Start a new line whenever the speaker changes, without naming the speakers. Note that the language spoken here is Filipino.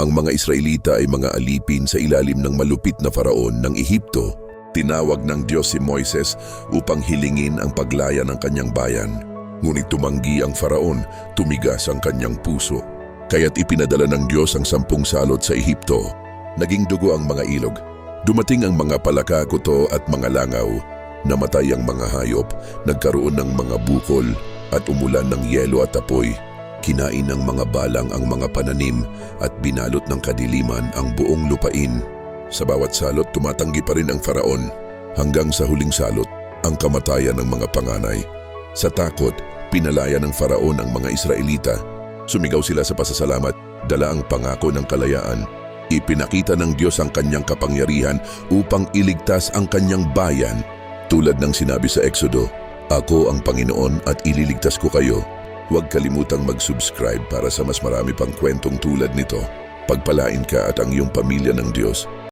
Ang mga Israelita ay mga alipin sa ilalim ng malupit na faraon ng Ehipto. Tinawag ng Diyos si Moises upang hilingin ang paglaya ng kanyang bayan. Ngunit tumanggi ang faraon, tumigas ang kanyang puso. Kaya't ipinadala ng Diyos ang sampung salot sa Ehipto. Naging dugo ang mga ilog. Dumating ang mga palaka, kuto at mga langaw. Namatay ang mga hayop, nagkaroon ng mga bukol at umulan ng yelo at apoy. Kinain ng mga balang ang mga pananim at binalot ng kadiliman ang buong lupain. Sa bawat salot tumatanggi pa rin ang faraon hanggang sa huling salot ang kamatayan ng mga panganay. Sa takot, pinalaya ng faraon ang mga Israelita. Sumigaw sila sa pasasalamat, dala ang pangako ng kalayaan. Ipinakita ng Diyos ang kanyang kapangyarihan upang iligtas ang kanyang bayan. Tulad ng sinabi sa Exodo, Ako ang Panginoon at ililigtas ko kayo. Huwag kalimutang mag-subscribe para sa mas marami pang kwentong tulad nito. Pagpalain ka at ang iyong pamilya ng Diyos.